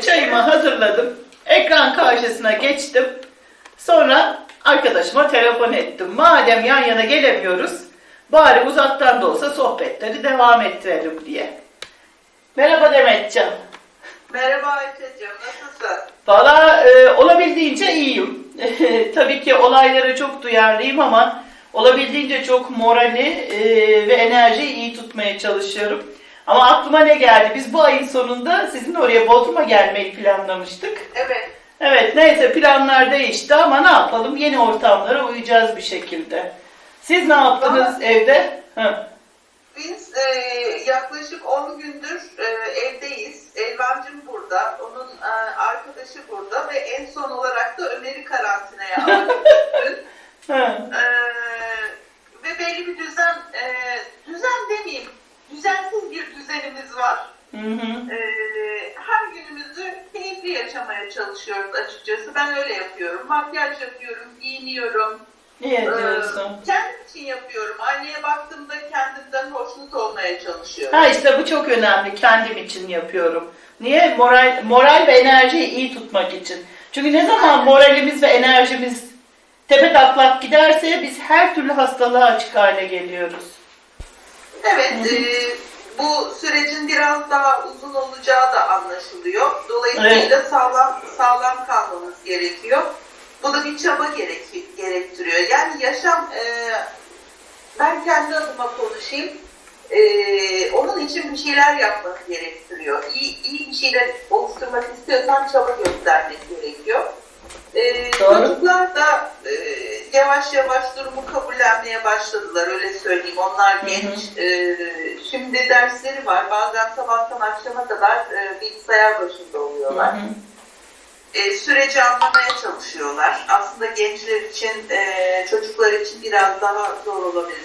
Çayımı hazırladım. Ekran karşısına geçtim. Sonra arkadaşıma telefon ettim. Madem yan yana gelemiyoruz, bari uzaktan da olsa sohbetleri devam ettirelim diye. Merhaba Demetcan. Merhaba Ayşe'cim, nasılsın? Valla e, olabildiğince iyiyim. Tabii ki olaylara çok duyarlıyım ama olabildiğince çok morali e, ve enerjiyi iyi tutmaya çalışıyorum. Ama aklıma ne geldi? Biz bu ayın sonunda sizin oraya Bodrum'a gelmeyi planlamıştık. Evet, Evet neyse planlar değişti ama ne yapalım? Yeni ortamlara uyacağız bir şekilde. Siz ne yaptınız evde? Hı. biz e, yaklaşık 10 gündür e, evdeyiz. Elvancım burada, onun e, arkadaşı burada ve en son olarak da Ömer'i karantinaya aldık. E, ve belli bir düzen, e, düzen demeyeyim, düzensiz bir düzenimiz var. Hı hı. E, her günümüzü keyifli yaşamaya çalışıyoruz açıkçası. Ben öyle yapıyorum. Makyaj yapıyorum, giyiniyorum. İyi Ee, ediyorsun. Kendim için yapıyorum. Aynaya baktığımda kendimden hoşnut olmaya çalışıyorum. Ha işte bu çok önemli. Kendim için yapıyorum. Niye? Moral, moral ve enerjiyi iyi tutmak için. Çünkü ne zaman moralimiz ve enerjimiz tepe taklak giderse biz her türlü hastalığa açık hale geliyoruz. Evet, e, bu sürecin biraz daha uzun olacağı da anlaşılıyor. Dolayısıyla sağlam sağlam kalmamız gerekiyor. Bu da bir çaba gerek, gerektiriyor. Yani yaşam, e, ben kendi adıma konuşayım. E, onun için bir şeyler yapmak gerektiriyor. İyi, iyi bir şeyler oluşturmak istiyorsan çaba göstermek gerekiyor. E, Doğru. çocuklar da yavaş yavaş durumu kabullenmeye başladılar öyle söyleyeyim. Onlar hı. genç. E, şimdi dersleri var. Bazen sabahtan akşama kadar e, bilgisayar başında Hı oluyorlar. hı. E, süreci anlamaya çalışıyorlar. Aslında gençler için, e, çocuklar için biraz daha zor olabilir.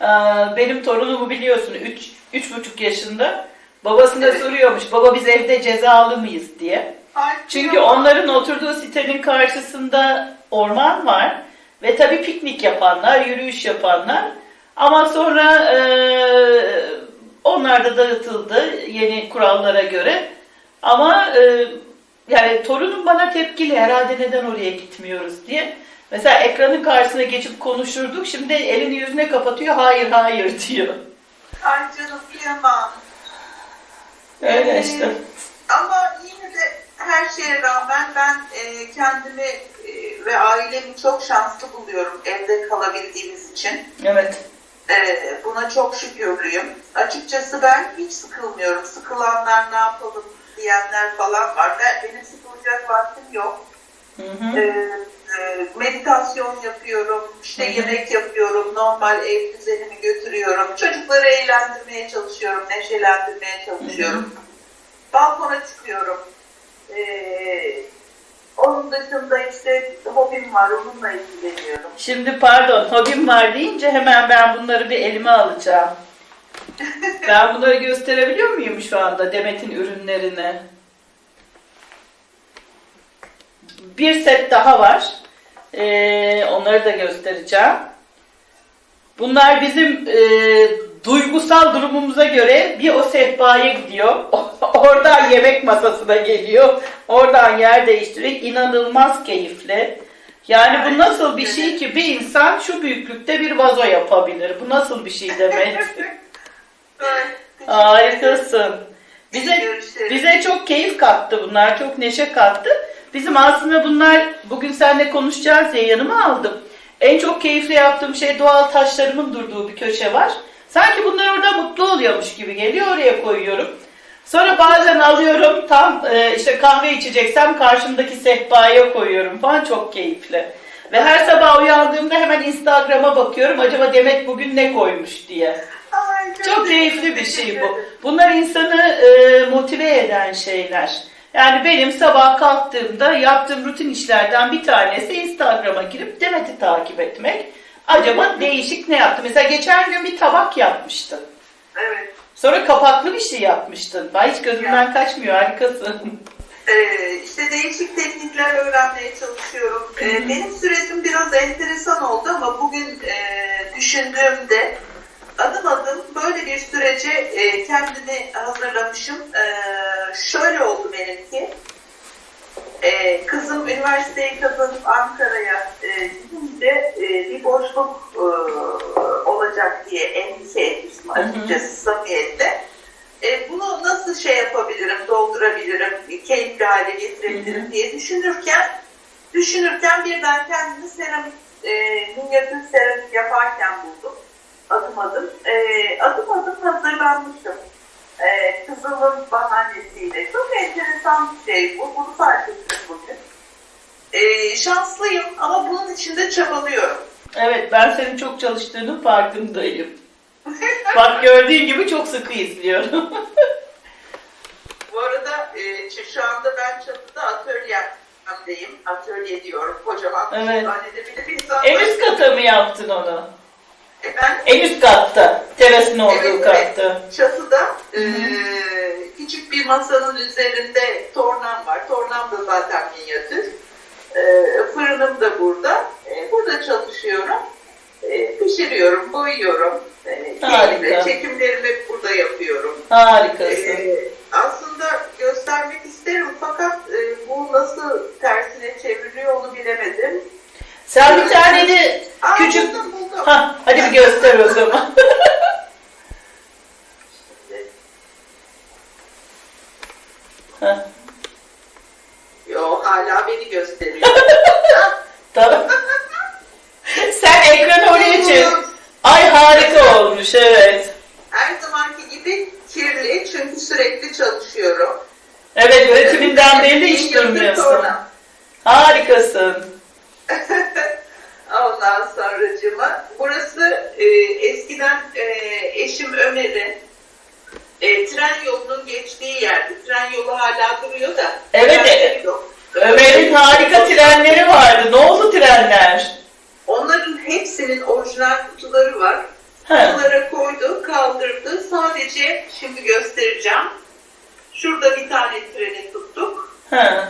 Aa, Benim torunumu biliyorsun 3 üç, buçuk yaşında. Babasına Evet. soruyormuş baba biz evde cezalı mıyız diye. Ay, Çünkü onların oturduğu sitenin karşısında orman var ve tabii piknik yapanlar, yürüyüş yapanlar. Ama sonra eee onlar da dağıtıldı yeni kurallara göre. Ama eee, yani torunum bana tepkili herhalde neden oraya gitmiyoruz diye. Mesela ekranın karşısına geçip konuşurduk. Şimdi elini yüzüne kapatıyor. Hayır hayır diyor. Ay canım kıyamam. Öyle Ee, işte. Ama yine de her şeye rağmen ben e, kendimi e, ve ailemi çok şanslı buluyorum evde kalabildiğimiz için. Evet. E, buna çok şükürlüyüm. Açıkçası ben hiç sıkılmıyorum. Sıkılanlar ne yapalım diyenler falan var. Ben, benim sıkılacak vaktim yok. Hı hı. E, e, meditasyon yapıyorum, işte Hı hı. yemek yapıyorum, normal ev düzenimi götürüyorum. Çocukları eğlendirmeye çalışıyorum, neşelendirmeye çalışıyorum. Balkona çıkıyorum. Ee, onun dışında işte hobim var, onunla ilgileniyorum. Şimdi pardon hobim var deyince hemen ben bunları bir elime alacağım. ben bunları gösterebiliyor muyum şu anda Demet'in ürünlerini? Bir set daha var. Ee, onları da göstereceğim. Bunlar bizim e, duygusal durumumuza göre bir o sehpaya gidiyor. Oradan yemek masasına geliyor. Oradan yer değiştiriyor. İnanılmaz keyifli. Yani bu nasıl bir şey ki bir insan şu büyüklükte bir vazo yapabilir. Bu nasıl bir şey teşekkür Harikasın. Bize bize çok keyif kattı bunlar, çok neşe kattı. Bizim aslında bunlar bugün seninle konuşacağız diye yanıma aldım. En çok keyifli yaptığım şey doğal taşlarımın durduğu bir köşe var. Sanki bunlar orada mutlu oluyormuş gibi geliyor oraya koyuyorum. Sonra bazen alıyorum tam e, işte kahve içeceksem karşımdaki sehpaya koyuyorum falan çok keyifli. Ve her sabah uyandığımda hemen Instagram'a bakıyorum acaba Demet bugün ne koymuş diye. Ay, Çok keyifli bir şey bu. Bunlar insanı e, motive eden şeyler. Yani benim sabah kalktığımda yaptığım rutin işlerden bir tanesi Instagram'a girip Demet'i takip etmek. Acaba değişik ne yaptı? Mesela geçen gün bir tabak yapmıştın. Evet. Sonra kapaklı bir şey yapmıştın. Ben hiç gözümden kaçmüyor. Harikasın. Ee, işte değişik teknikler öğrenmeye çalışıyorum. Ee, benim sürecim biraz enteresan oldu ama bugün e, düşündüğümde adım adım böyle bir sürece e, kendini hazırlamışım. E, ki e, kızım üniversiteyi kazanıp Ankara'ya e, gidince e, bir boşluk e, olacak diye endişe etmiştim açıkçası samimiyetle. E, bunu nasıl şey yapabilirim, doldurabilirim, keyifli hale getirebilirim Hı hı. diye düşünürken düşünürken birden kendimi seramik, e, minyatür seramik yaparken buldum. Adım adım. E, adım adım hazırlanmışım. E, kızımın bahanesiyle. Çok enteresan bir şey bu. Bunu fark ettim bugün. E, şanslıyım ama bunun için de çabalıyorum. Evet ben senin çok çalıştığının farkındayım. Bak gördüğün gibi çok sıkı izliyorum. Bu arada e, şu- anda ben çatıda atölyemdeyim. Atölye diyorum. Kocaman bir Evet. zannedebilir bir insan. en üst kata mı yaptın onu? Efendim? En üst katta. Terasın olduğu Evet, evet. katta. Çatıda e, küçük bir masanın üzerinde tornam var. Tornam da zaten minyatür. E, fırınım da burada. E, burada çalışıyorum. E, pişiriyorum, boyuyorum. E, Harika. çekimlerimi burada yapıyorum. Harikasın. Ee, aslında göstermek isterim fakat e, bu nasıl tersine çevriliyor onu bilemedim. Sen bir tane de Aa, küçük... buldum, buldum. Ha, hadi bir göster o zaman. Ha, Yo hala beni gösteriyor. tamam. Sen ekranı oraya çevir. Ay harika olmuş evet. Her zamanki gibi kirli çünkü sürekli çalışıyorum. Evet üretiminden belli hiç Minyatür durmuyorsun. torna. Harikasın. Ondan sonracığıma. Burası e, eskiden e, eşim Ömer'in e, tren yolunun geçtiği yerdi. Tren yolu hala duruyor da. Evet, trenleri yok. Ömer'in harika trenleri vardı. Ne trenler? Onların hepsinin orijinal kutuları var. Ha. Kutulara koydu, kaldırdı. Sadece şimdi göstereceğim. Şurada bir tane treni tuttuk. Ha.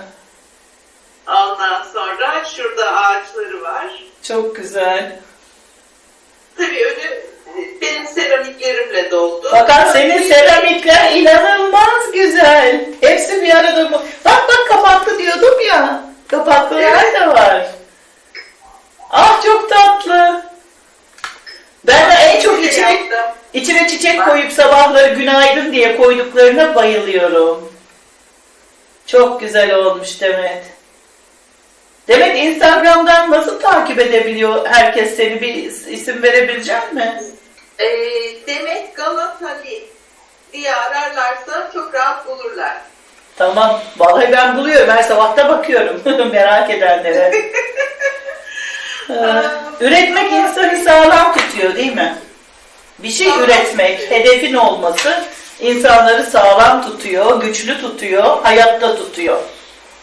Ondan sonra şurada ağaçları var. Çok güzel. Tabii önü benim seramiklerimle doldu. Fakat senin seramikler inanılmaz güzel. Hepsi bir arada mı? Bak bak kapaklı diyordum ya. Kapaklılar da var. Ah çok tatlı. Ben de en çok içine, Yaptım. içine çiçek koyup sabahları günaydın diye koyduklarına bayılıyorum. Çok güzel olmuş Demet. Demet Instagram'dan nasıl takip edebiliyor herkes seni? Bir isim verebilecek mi? Ee, Demet Galatali diye ararlarsa çok rahat bulurlar. Tamam. Vallahi ben buluyorum. Her sabah da bakıyorum. Merak edenlere. Ee, üretmek insanı sağlam tutuyor değil mi? Bir şey üretmek, hedefin olması insanları sağlam tutuyor, güçlü tutuyor, hayatta tutuyor.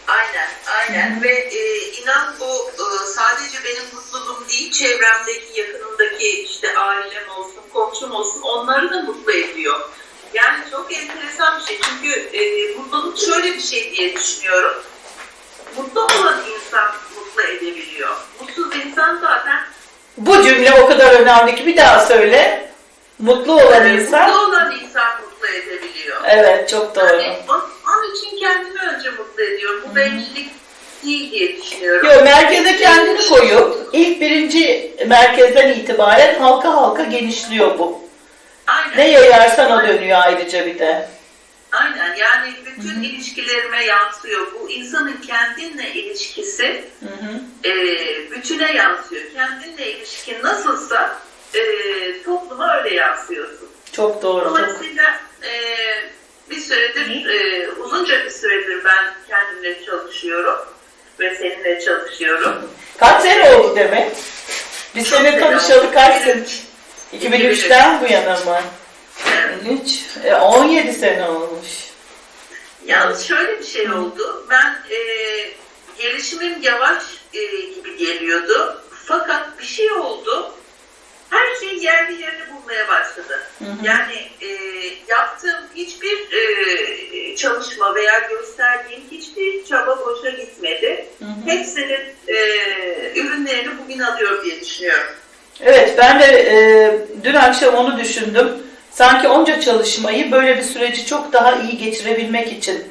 Aynen, aynen. Ve e, inan bu e, sadece benim mutluluğum değil, çevremdeki, yakınımdaki işte ailem olsun, komşum olsun onları da mutlu ediyor. Yani çok enteresan bir şey. Çünkü e, mutluluk şöyle bir şey diye düşünüyorum. Mutlu olan insan mutlu edebiliyor. Mutsuz insan zaten Bu cümle o kadar önemli ki bir daha söyle. Mutlu olan e, insan. mutlu olan insan mutlu edebiliyor. Evet, çok doğru. Yani on- onun için kendimi önce mutlu ediyorum. Bu bencillik değil diye düşünüyorum. Yo, merkeze kendini koyup ilk birinci merkezden itibaren halka halka genişliyor bu. Aynen. Ne yayarsan o dönüyor ayrıca bir de. Aynen yani bütün ilişkilerime yansıyor. Bu insanın kendinle ilişkisi Hı hı. e, bütüne yansıyor. Kendinle ilişkin nasılsa e, topluma öyle yansıyorsun. Çok doğru. Çok... Dolayısıyla e, bir süredir, e, uzunca bir süredir ben kendimle çalışıyorum ve seninle çalışıyorum. Kaç sene oldu demek? Biz Çok seninle sene tanışalı kaç sene? 2003'ten bu yana mı? Evet. 3, e, 17 sene olmuş. Yalnız şöyle bir şey oldu. Ben e, gelişimim yavaş e, gibi geliyordu. Fakat bir şey oldu. Her şey yerli yerini bulmaya başladı. Hı hı. Yani e, yaptığım hiçbir e, çalışma veya gösterdiğim hiçbir çaba boşa gitmedi. Hı hı. Hepsinin e, ürünlerini bugün alıyor diye düşünüyorum. Evet ben de e, dün akşam onu düşündüm. Sanki onca çalışmayı böyle bir süreci çok daha iyi geçirebilmek için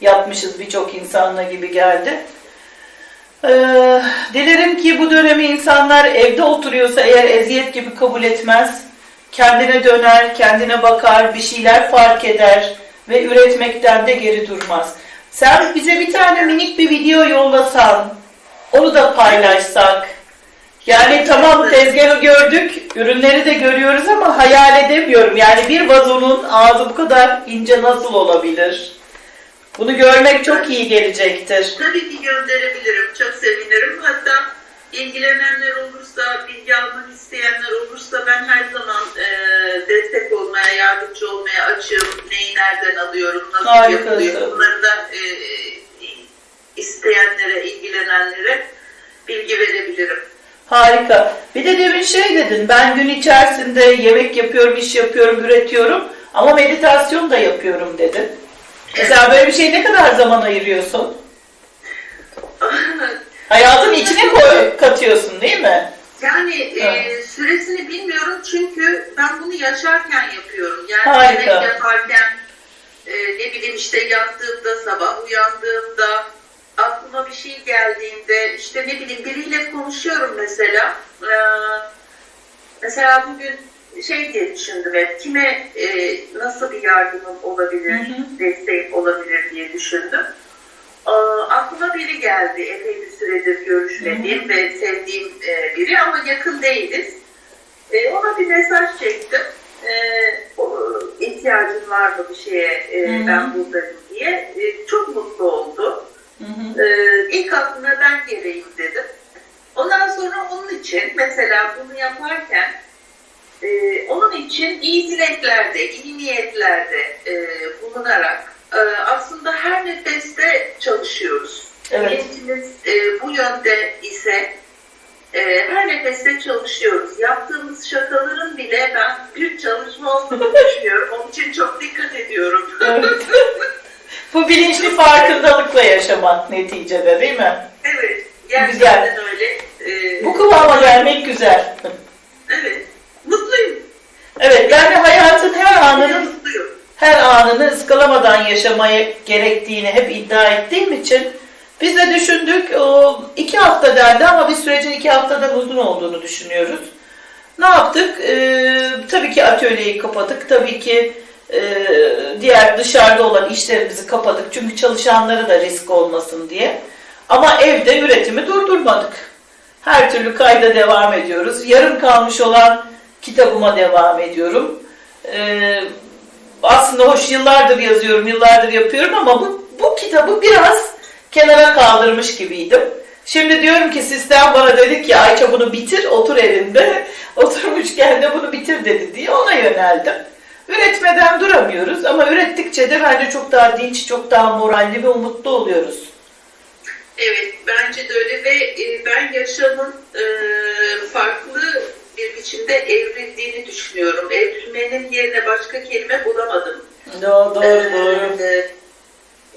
yapmışız birçok insanla gibi geldi. Ee, dilerim ki bu dönemi insanlar evde oturuyorsa eğer eziyet gibi kabul etmez, kendine döner, kendine bakar, bir şeyler fark eder ve üretmekten de geri durmaz. Sen bize bir tane minik bir video yollasan, onu da paylaşsak. Yani tamam tezgahı gördük, ürünleri de görüyoruz ama hayal edemiyorum. Yani bir vazonun ağzı bu kadar ince nasıl olabilir? Bunu görmek çok iyi gelecektir. Tabii ki gönderebilirim. Çok sevinirim. Hatta ilgilenenler olursa, bilgi almak isteyenler olursa ben her zaman e, destek olmaya, yardımcı olmaya açığım. Neyi nereden alıyorum, nasıl Harikasın. yapılıyor bunları da e, isteyenlere, ilgilenenlere bilgi verebilirim. Harika. Bir de demin şey dedin, ben gün içerisinde yemek yapıyorum, iş yapıyorum, üretiyorum ama meditasyon da yapıyorum dedin. Mesela böyle bir şey ne kadar zaman ayırıyorsun? Hayatın içine koy, katıyorsun değil mi? Yani e, süresini bilmiyorum çünkü ben bunu yaşarken yapıyorum. Yani Harika. yemek yaparken e, ne bileyim işte yattığımda sabah uyandığımda aklıma bir şey geldiğinde işte ne bileyim biriyle konuşuyorum mesela. Ee, mesela bugün şey diye düşündüm hep kime e, nasıl bir yardımım olabilir, Hı hı. desteğim olabilir diye düşündüm. Ee, aklıma biri geldi. Epey bir süredir görüşmediğim ve sevdiğim e, biri ama yakın değiliz. E, ona bir mesaj çektim. E, o, ihtiyacın var mı bir şeye e, Hı hı. ben buradayım diye. E, çok mutlu oldu. Hı hı. E, ilk aklına ben geleyim dedim. Ondan sonra onun için mesela bunu yaparken e, onun için iyi dileklerde, iyi niyetlerde e, bulunarak e, aslında her nefeste çalışıyoruz. Evet. Niyetimiz e, bu yönde ise e, her nefeste çalışıyoruz. Yaptığımız şakaların bile ben bir çalışma olduğunu düşünüyorum. Onun için çok dikkat ediyorum. Evet. Bu bilinçli farkındalıkla yaşamak neticede değil mi? evet, gerçekten öyle. E, Bu kıvama gelmek güzel. Evet, mutluyum. Evet, yani hayatın her anının Mutluyum. her anını ıskalamadan yaşamaya gerektiğini hep iddia ettiğim için biz de düşündük iki hafta dendi ama biz sürecin iki haftadan uzun olduğunu düşünüyoruz. Ne yaptık? Ee, tabii ki atölyeyi kapadık. Tabii ki e, diğer dışarıda olan işlerimizi kapadık. Çünkü çalışanlara da risk olmasın diye. Ama evde üretimi durdurmadık. Her türlü kayda devam ediyoruz. Yarım kalmış olan kitabıma devam ediyorum. Ee, aslında hoş yıllardır yazıyorum, yıllardır yapıyorum ama bu, bu kitabı biraz kenara kaldırmış gibiydim. Şimdi diyorum ki sistem bana dedi ki Ayça bunu bitir, otur evinde. Oturmuşken de bunu bitir dedi diye ona yöneldim. Üretmeden duramıyoruz ama ürettikçe de bence çok daha dinç, çok daha moralli ve umutlu oluyoruz. Evet, bence de öyle ve e, ben yaşamın e, farklı bir biçimde evrildiğini düşünüyorum. Evrilmenin yerine başka kelime bulamadım. Doğru, Ee,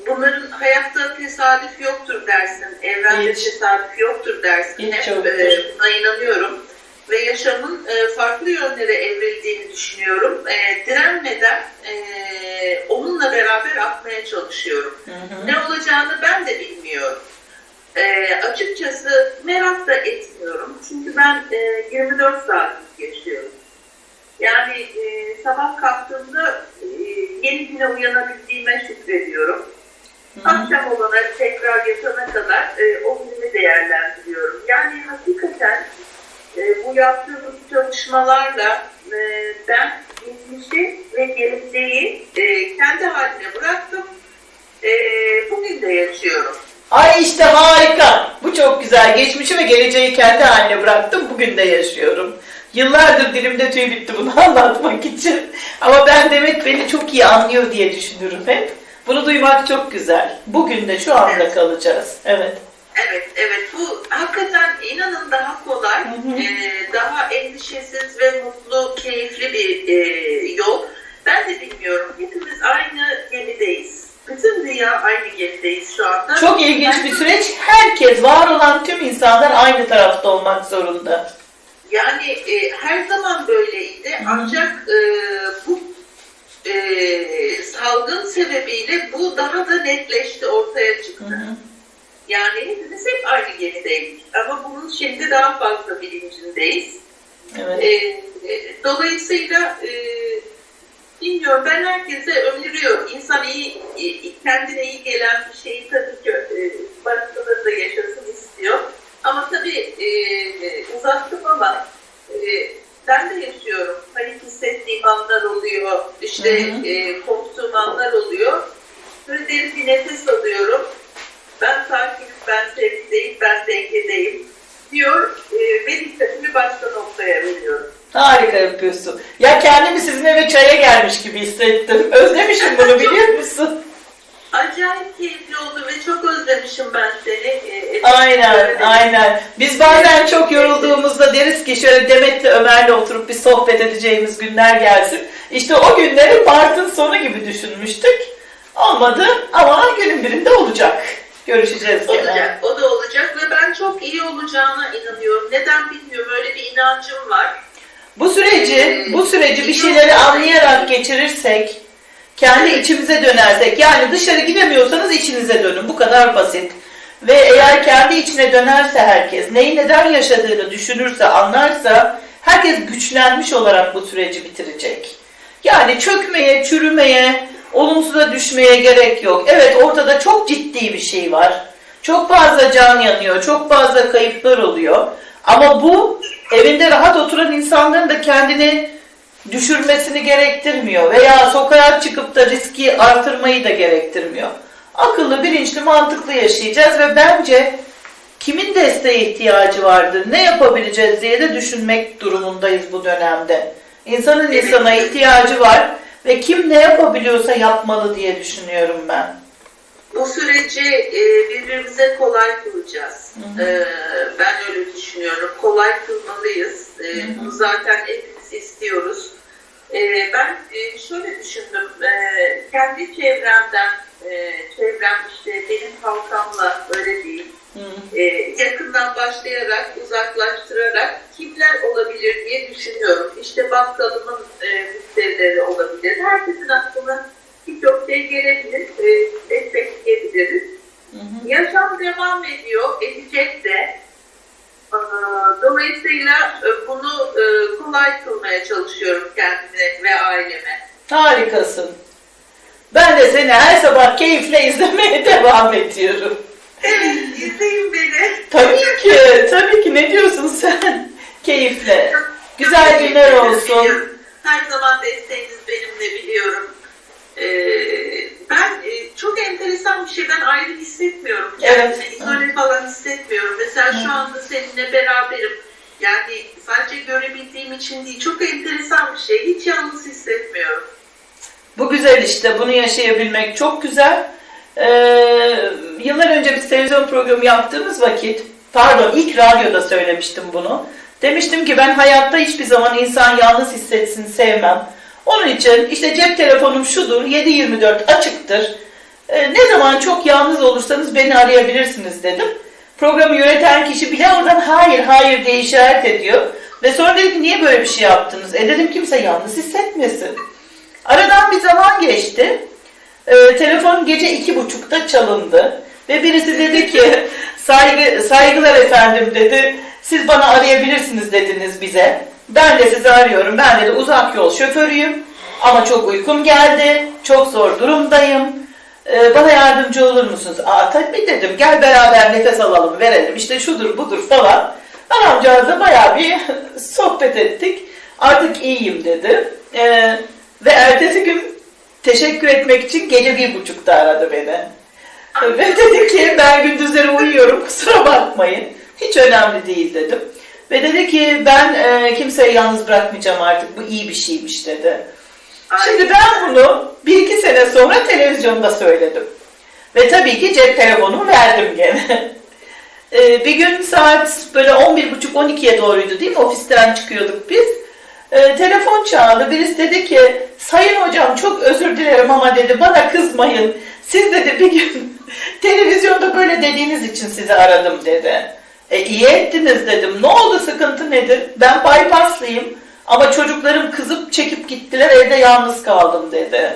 bunların hayatta tesadüf yoktur dersin. Evrende Hiç. tesadüf yoktur dersin. Hiç Hep e, buna inanıyorum. Ve yaşamın e, farklı yönlere evrildiğini düşünüyorum. E, direnmeden e, onunla beraber atmaya çalışıyorum. Hı hı. Ne olacağını ben de bilmiyorum. E, açıkçası merak da etmiyorum. Çünkü ben e, 24 saat yaşıyorum. Yani e, sabah kalktığımda e, yeni güne uyanabildiğime şükrediyorum. Hı hı. Akşam olana tekrar yatana kadar e, o günü değerlendiriyorum. Yani hakikaten e, bu yaptığımız çalışmalarla e, ben geçmişi ve geleceği e, kendi haline bıraktım. E, bugün de yaşıyorum. Ay işte harika. Bu çok güzel. Geçmişi ve geleceği kendi haline bıraktım. Bugün de yaşıyorum. Yıllardır dilimde tüy bitti bunu anlatmak için. Ama ben Demet beni çok iyi anlıyor diye düşünürüm hep. Bunu duymak çok güzel. Bugün de şu anda kalacağız. Evet. Evet, evet. Bu hakikaten inanın daha kolay, Hı hı. e, daha endişesiz ve mutlu, keyifli bir e, yol. Ben de bilmiyorum. Hepimiz aynı gemideyiz. Bütün dünya aynı gemideyiz şu anda. Çok ilginç bir süreç. Herkes, var olan tüm insanlar aynı tarafta olmak zorunda. Yani e, her zaman böyleydi. Hı. Ancak e, bu e, salgın sebebiyle bu daha da netleşti, ortaya çıktı. Hı hı. Yani hepimiz hep aynı gemideydik. Ama bunun şimdi daha fazla bilincindeyiz. Evet. E, e, dolayısıyla e, bilmiyorum ben herkese öneriyorum. İnsan iyi, iyi- kendine iyi gelen bir şeyi tabii ki e, başkaları da yaşasın istiyor. Ama tabii e, e, uzattım ama e, ben de yaşıyorum. Panik hissettiğim anlar oluyor. İşte Hı hı. e, korktuğum anlar oluyor. Böyle derin bir nefes alıyorum. Ben sakinim, ben sevgideyim, ben dengedeyim diyor e, ve dikkatimi başka noktaya veriyorum. Harika yapıyorsun. Ya kendimi sizin eve çaya gelmiş gibi hissettim. Özlemişim bunu biliyor musun? Acayip keyifli oldu ve çok özlemişim ben seni. E, Aynen, Öyle. aynen. Biz bazen çok yorulduğumuzda deriz ki şöyle Demet'le Ömer'le oturup bir sohbet edeceğimiz günler gelsin. İşte o günleri Mart'ın sonu gibi düşünmüştük. Olmadı ama günün birinde olacak. Görüşeceğiz gene. Olacak, o da olacak ve ben çok iyi olacağına inanıyorum. Neden bilmiyorum, öyle bir inancım var. Bu süreci, bu süreci bir şeyleri anlayarak geçirirsek, kendi içimize dönersek, yani dışarı gidemiyorsanız içinize dönün. Bu kadar basit. Ve eğer kendi içine dönerse herkes, neyi neden yaşadığını düşünürse, anlarsa, herkes güçlenmiş olarak bu süreci bitirecek. Yani çökmeye, çürümeye, olumsuza düşmeye gerek yok. Evet ortada çok ciddi bir şey var. Çok fazla can yanıyor, çok fazla kayıplar oluyor. Ama bu evinde rahat oturan insanların da kendini düşürmesini gerektirmiyor veya sokağa çıkıp da riski artırmayı da gerektirmiyor. Akıllı, bilinçli, mantıklı yaşayacağız ve bence kimin desteğe ihtiyacı vardır, ne yapabileceğiz diye de düşünmek durumundayız bu dönemde. İnsanın insana ihtiyacı var ve kim ne yapabiliyorsa yapmalı diye düşünüyorum ben. Bu süreci e, birbirimize kolay kılacağız. Hı E, ben öyle düşünüyorum. Kolay kılmalıyız. E, Hı hı. bunu zaten hepimiz istiyoruz. E, ben e, şöyle düşündüm. E, kendi çevremden, e, çevrem işte benim halkamla öyle değil. Hı. e, yakından başlayarak, uzaklaştırarak kimler olabilir diye düşünüyorum. İşte bakkalımın e, müşterileri olabilir. Herkesin aklına birçok şey gelebilir, e, destekleyebiliriz. Yaşam devam ediyor, edecek de. Dolayısıyla e, bunu e, kolay kılmaya çalışıyorum kendime ve aileme. Harikasın. Ben de seni her sabah keyifle izlemeye devam ediyorum. Evet, izleyin beni. Tabii ki, tabii ki. Ne diyorsun sen? Keyifle. Güzel günler olsun. Her zaman desteğiniz benimle biliyorum. Ee, ben e, çok enteresan bir şey. Ben ayrı hissetmiyorum. Evet. Kendimi izole falan hissetmiyorum. Mesela şu anda seninle beraberim. Yani sadece görebildiğim için değil. Çok enteresan bir şey. Hiç yalnız hissetmiyorum. Bu güzel işte. Bunu yaşayabilmek çok güzel. Ee, yıllar önce biz televizyon programı yaptığımız vakit, pardon ilk radyoda söylemiştim bunu. Demiştim ki ben hayatta hiçbir zaman insan yalnız hissetsin sevmem. Onun için işte cep telefonum şudur, 7-24 açıktır. Ee, ne zaman çok yalnız olursanız beni arayabilirsiniz dedim. Programı yöneten kişi bile oradan hayır hayır diye işaret ediyor. Ve sonra dedi ki niye böyle bir şey yaptınız? E dedim kimse yalnız hissetmesin. Aradan bir zaman geçti. Ee, telefon gece iki buçukta çalındı. Ve birisi dedi ki saygı, saygılar efendim dedi. Siz bana arayabilirsiniz dediniz bize. Ben de sizi arıyorum. Ben de uzak yol şoförüyüm. Ama çok uykum geldi. Çok zor durumdayım. Ee, bana yardımcı olur musunuz? Aa tabii dedim. Gel beraber nefes alalım, verelim. İşte şudur budur falan. Adamcağızla bayağı bir sohbet ettik. Artık iyiyim dedi. Ee, ve ertesi gün teşekkür etmek için gece bir buçukta aradı beni. Ve dedi ki ben gündüzleri uyuyorum kusura bakmayın. Hiç önemli değil dedim. Ve dedi ki ben e, kimseyi yalnız bırakmayacağım artık bu iyi bir şeymiş dedi. Şimdi ben bunu bir iki sene sonra televizyonda söyledim. Ve tabii ki cep telefonumu verdim gene. Ee, bir gün saat böyle 11.30-12'ye doğruydu değil mi? Ofisten çıkıyorduk biz. Ee, telefon çaldı. Birisi dedi ki sayın hocam çok özür dilerim ama dedi bana kızmayın. Siz dedi bir gün televizyonda böyle dediğiniz için sizi aradım dedi. E iyi ettiniz dedim. Ne oldu sıkıntı nedir? Ben bypasslıyım. Ama çocuklarım kızıp çekip gittiler evde yalnız kaldım dedi.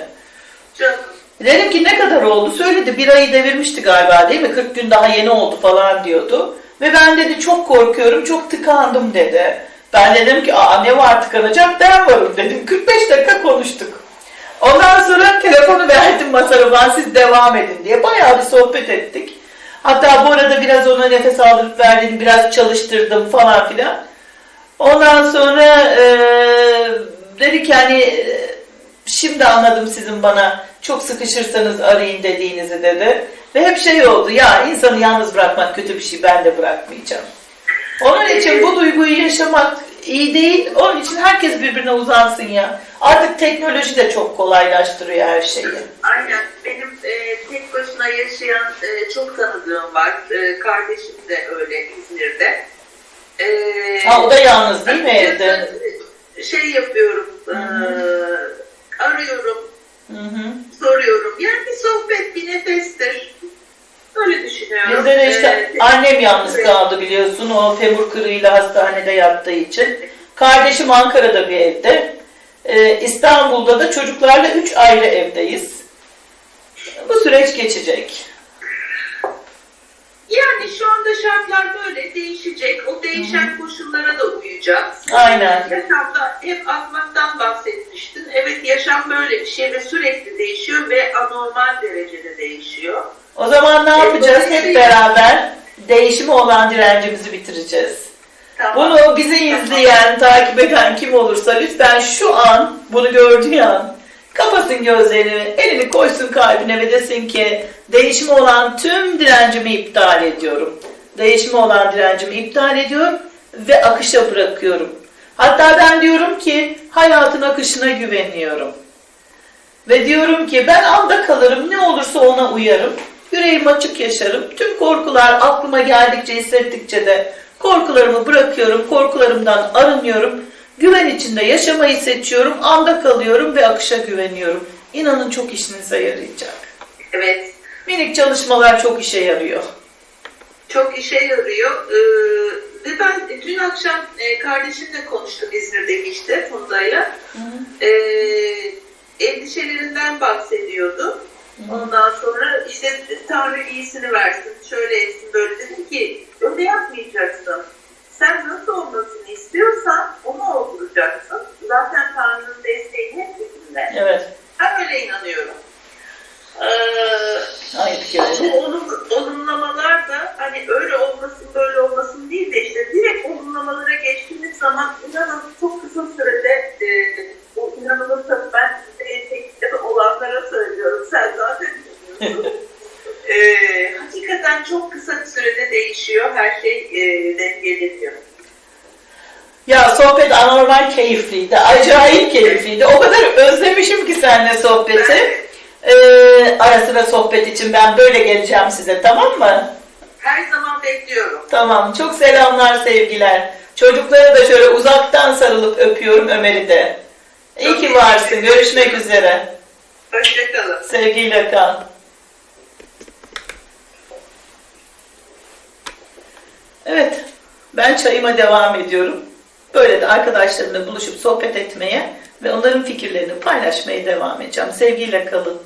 Dedim ki ne kadar oldu? Söyledi bir ayı devirmişti galiba değil mi? 40 gün daha yeni oldu falan diyordu. Ve ben dedi çok korkuyorum, çok tıkandım dedi. Ben dedim ki aa ne var tıkanacak ben varım dedim. 45 dakika konuştuk. Ondan sonra telefonu verdim masarıma siz devam edin diye. Bayağı bir sohbet ettik. Hatta bu arada biraz ona nefes aldırıp verdim, biraz çalıştırdım falan filan. Ondan sonra eee dedi ki hani şimdi anladım sizin bana çok sıkışırsanız arayın dediğinizi dedi. Ve hep şey oldu ya insanı yalnız bırakmak kötü bir şey ben de bırakmayacağım. Onun için bu duyguyu yaşamak iyi değil. Onun için herkes birbirine uzansın ya. Artık teknoloji de çok kolaylaştırıyor her şeyi. Aynen. Benim e, tek başına yaşayan e, çok tanıdığım var. E, kardeşim de öyle İzmir'de. E, Ha o da yalnız değil mi evde? Şey yapıyorum. e, Hı arıyorum. Hı hı. Soruyorum. Yani bir sohbet, bir nefestir. Öyle düşünüyorum. Bizde de işte E, annem yalnız kaldı biliyorsun. O femur kırığıyla hastanede yattığı için. Kardeşim Ankara'da bir evde. Ee, İstanbul'da da çocuklarla üç ayrı evdeyiz. Bu süreç geçecek. Yani şu anda şartlar böyle değişecek. O değişen koşullara da uyacağız. Aynen. Yaşamda hep atmaktan bahsetmiştin. Evet yaşam böyle bir şey ve sürekli değişiyor ve anormal derecede değişiyor. O zaman ne yapacağız? Hep beraber değişime olan direncimizi bitireceğiz. Tamam. Bunu bizi izleyen, takip eden kim olursa lütfen şu an, bunu gördüğü an kapatsın gözlerini, elini koysun kalbine ve desin ki değişime olan tüm direncimi iptal ediyorum. Değişime olan direncimi iptal ediyorum ve akışa bırakıyorum. Hatta ben diyorum ki hayatın akışına güveniyorum. Ve diyorum ki ben anda kalırım ne olursa ona uyarım. Yüreğim açık yaşarım. Tüm korkular aklıma geldikçe hissettikçe de korkularımı bırakıyorum. Korkularımdan arınıyorum. Güven içinde yaşamayı seçiyorum. Anda kalıyorum ve akışa güveniyorum. İnanın çok işinize yarayacak. Evet. Minik çalışmalar çok işe yarıyor. Çok işe yarıyor. Ee, ve ben dün akşam e, kardeşimle konuştum İzmir'deki işte Funda'yla. Ee, endişelerinden bahsediyordu. Ondan sonra işte Tanrı iyisini versin, şöyle etsin, böyle dedim ki öyle yapmayacaksın. Sen nasıl olmasını istiyorsan onu olduracaksın. Zaten Tanrı'nın desteği hep bizimle. Evet. Ben öyle inanıyorum. Ee, Aynı fikirde. bu olum, olumlamalar da hani öyle olmasın böyle olmasın değil de işte direkt olumlamalara geçtiğimiz zaman inanın çok kısa sürede e, o inanılırsa ben size entegrite olanlara söylüyorum. Sen zaten biliyorsun. e, hakikaten çok kısa bir sürede değişiyor. Her şey e, dengeleniyor. Ya sohbet anormal keyifliydi. Acayip keyifliydi. O kadar özlemişim ki seninle sohbeti. Ee, ara sıra sohbet için ben böyle geleceğim size tamam mı? Her zaman bekliyorum. Tamam. Çok selamlar sevgiler. Çocukları da şöyle uzaktan sarılıp öpüyorum Ömer'i de. İyi ki varsın. Görüşmek üzere. Hoşçakalın. Sevgiyle kal. Evet. Ben çayıma devam ediyorum. Böyle de arkadaşlarımla buluşup sohbet etmeye ve onların fikirlerini paylaşmaya devam edeceğim. Sevgiyle kalın.